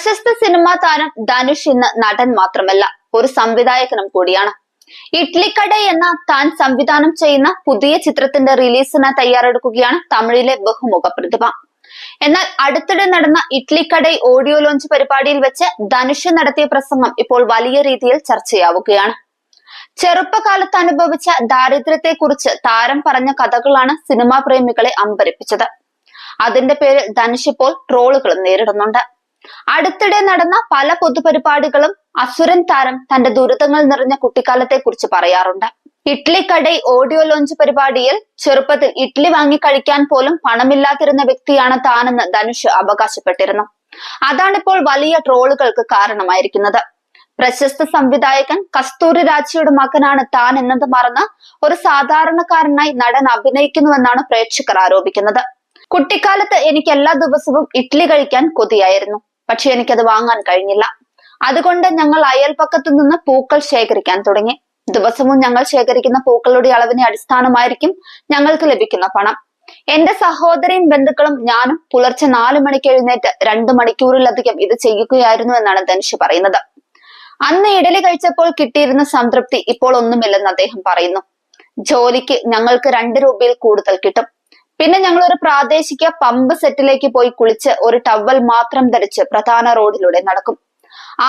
പ്രശസ്ത സിനിമാ താരം ധനുഷ് ഇന്ന് നടൻ മാത്രമല്ല ഒരു സംവിധായകനും കൂടിയാണ്. ഇഡ്ലിക്കട എന്ന താൻ സംവിധാനം ചെയ്യുന്ന പുതിയ ചിത്രത്തിന്റെ റിലീസിന് തയ്യാറെടുക്കുകയാണ് തമിഴിലെ ബഹുമുഖ പ്രതിഭ. എന്നാൽ അടുത്തിടെ നടന്ന ഇഡ്ലിക്കടൈ ഓഡിയോ ലോഞ്ച് പരിപാടിയിൽ വെച്ച് ധനുഷ് നടത്തിയ പ്രസംഗം ഇപ്പോൾ വലിയ രീതിയിൽ ചർച്ചയാവുകയാണ്. ചെറുപ്പകാലത്ത് അനുഭവിച്ച ദാരിദ്ര്യത്തെക്കുറിച്ച് താരം പറഞ്ഞ കഥകളാണ് സിനിമാ പ്രേമികളെ അമ്പരിപ്പിച്ചത്. അതിന്റെ പേരിൽ ധനുഷ് ഇപ്പോൾ ട്രോളുകളും നേരിടുന്നുണ്ട്. അടുത്തിടെ നടന്ന പല പൊതുപരിപാടികളും അസുരൻ താരം തന്റെ ദുരിതങ്ങൾ നിറഞ്ഞ കുട്ടിക്കാലത്തെ കുറിച്ച് പറയാറുണ്ട്. ഇഡ്ലി കടൈ ഓഡിയോ ലോഞ്ച് പരിപാടിയിൽ ചെറുപ്പത്തിൽ ഇഡ്ലി വാങ്ങി കഴിക്കാൻ പോലും പണമില്ലാതിരുന്ന വ്യക്തിയാണ് താനെന്ന് ധനുഷ് അവകാശപ്പെട്ടിരുന്നു. അതാണിപ്പോൾ വലിയ ട്രോളുകൾക്ക് കാരണമായിരിക്കുന്നത്. പ്രശസ്ത സംവിധായകൻ കസ്തൂരി രാജിയുടെ മകനാണ് താൻ എന്നത് മറന്ന് ഒരു സാധാരണക്കാരനായി നടൻ അഭിനയിക്കുന്നുവെന്നാണ് പ്രേക്ഷകർ ആരോപിക്കുന്നത്. കുട്ടിക്കാലത്ത് എനിക്ക് എല്ലാ ദിവസവും ഇഡ്ലി കഴിക്കാൻ കൊതിയായിരുന്നു. പക്ഷെ എനിക്കത് വാങ്ങാൻ കഴിഞ്ഞില്ല. അതുകൊണ്ട് ഞങ്ങൾ അയൽപക്കത്തു നിന്ന് പൂക്കൾ ശേഖരിക്കാൻ തുടങ്ങി. ദിവസവും ഞങ്ങൾ ശേഖരിക്കുന്ന പൂക്കളുടെ അളവിനെ അടിസ്ഥാനമായിരിക്കും ഞങ്ങൾക്ക് ലഭിക്കുന്ന പണം. എന്റെ സഹോദരയും ബന്ധുക്കളും ഞാനും പുലർച്ചെ നാല് മണിക്ക് എഴുന്നേറ്റ് രണ്ടു മണിക്കൂറിലധികം ഇത് ചെയ്യുകയായിരുന്നു എന്നാണ് ധനുഷ് പറയുന്നത്. അന്ന് ഇഡലി കഴിച്ചപ്പോൾ കിട്ടിയിരുന്ന സംതൃപ്തി ഇപ്പോൾ ഒന്നുമില്ലെന്ന് അദ്ദേഹം പറയുന്നു. ജോലിക്ക് ഞങ്ങൾക്ക് രണ്ട് രൂപയിൽ കൂടുതൽ കിട്ടും. പിന്നെ ഞങ്ങൾ ഒരു പ്രാദേശിക പമ്പ് സെറ്റിലേക്ക് പോയി കുളിച്ച് ഒരു ടവൽ മാത്രം ധരിച്ച് പ്രധാന റോഡിലൂടെ നടക്കും.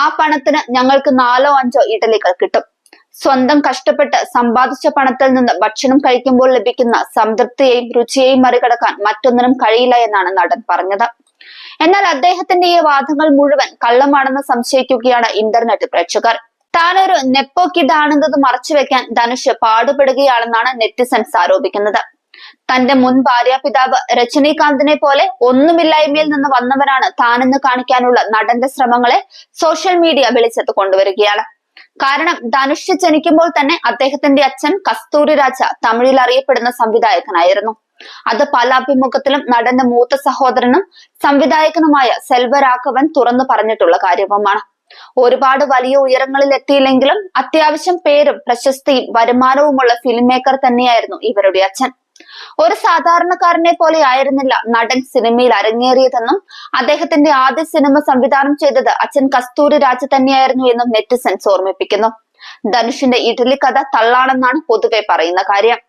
ആ പണത്തിന് ഞങ്ങൾക്ക് നാലോ അഞ്ചോ ഇഡലികൾ കിട്ടും. സ്വന്തം കഷ്ടപ്പെട്ട് സമ്പാദിച്ച പണത്തിൽ നിന്ന് ഭക്ഷണം കഴിക്കുമ്പോൾ ലഭിക്കുന്ന സംതൃപ്തിയെയും രുചിയെയും മറികടക്കാൻ മറ്റൊന്നിനും കഴിയില്ല എന്നാണ് നടൻ പറഞ്ഞത്. എന്നാൽ അദ്ദേഹത്തിന്റെ ഈ വാദങ്ങൾ മുഴുവൻ കള്ളമാണെന്ന് സംശയിക്കുകയാണ് ഇന്റർനെറ്റ് പ്രേക്ഷകർ. താനൊരു നെപ്പോ കിഡ് ആണെന്നത് മറച്ചുവെക്കാൻ ധനുഷ് പാടുപെടുകയാണെന്നാണ് നെറ്റിസൺസ് ആരോപിക്കുന്നത്. തന്റെ മുൻ ഭാര്യ ഭാര്യാപിതാവ് രജനീകാന്തിനെ പോലെ ഒന്നുമില്ലായ്മയിൽ നിന്ന് വന്നവനാണ് താനെന്ന് കാണിക്കാനുള്ള നടന്റെ ശ്രമങ്ങളെ സോഷ്യൽ മീഡിയ വെളിച്ചത്ത് കൊണ്ടുവരികയാണ്. കാരണം ധനുഷ് ജനിക്കുമ്പോൾ തന്നെ അദ്ദേഹത്തിന്റെ അച്ഛൻ കസ്തൂരി രാജ തമിഴിൽ അറിയപ്പെടുന്ന സംവിധായകനായിരുന്നു. അത് പല അഭിമുഖത്തിലും നടന്റെ മൂത്ത സഹോദരനും സംവിധായകനുമായ സെൽവരാഘവൻ തുറന്നു പറഞ്ഞിട്ടുള്ള കാര്യവുമാണ്. ഒരുപാട് വലിയ ഉയരങ്ങളിൽ എത്തിയില്ലെങ്കിലും അത്യാവശ്യം പേരും പ്രശസ്തിയും വരുമാനവുമുള്ള ഫിലിം മേക്കർ തന്നെയായിരുന്നു ഇവരുടെ അച്ഛൻ. ഒരു സാധാരണക്കാരനെ പോലെ ആയിരുന്നില്ല നടൻ സിനിമയിൽ അരങ്ങേറിയതെന്നും അദ്ദേഹത്തിന്റെ ആദ്യ സിനിമ സംവിധാനം ചെയ്തത് അച്ഛൻ കസ്തൂരി രാജ തന്നെയായിരുന്നു എന്നും നെറ്റിസൻസ് ഓർമ്മിപ്പിക്കുന്നു. ധനുഷിന്റെ ഇഡലി കഥ തള്ളാണെന്നാണ് പൊതുവെ പറയുന്ന കാര്യം.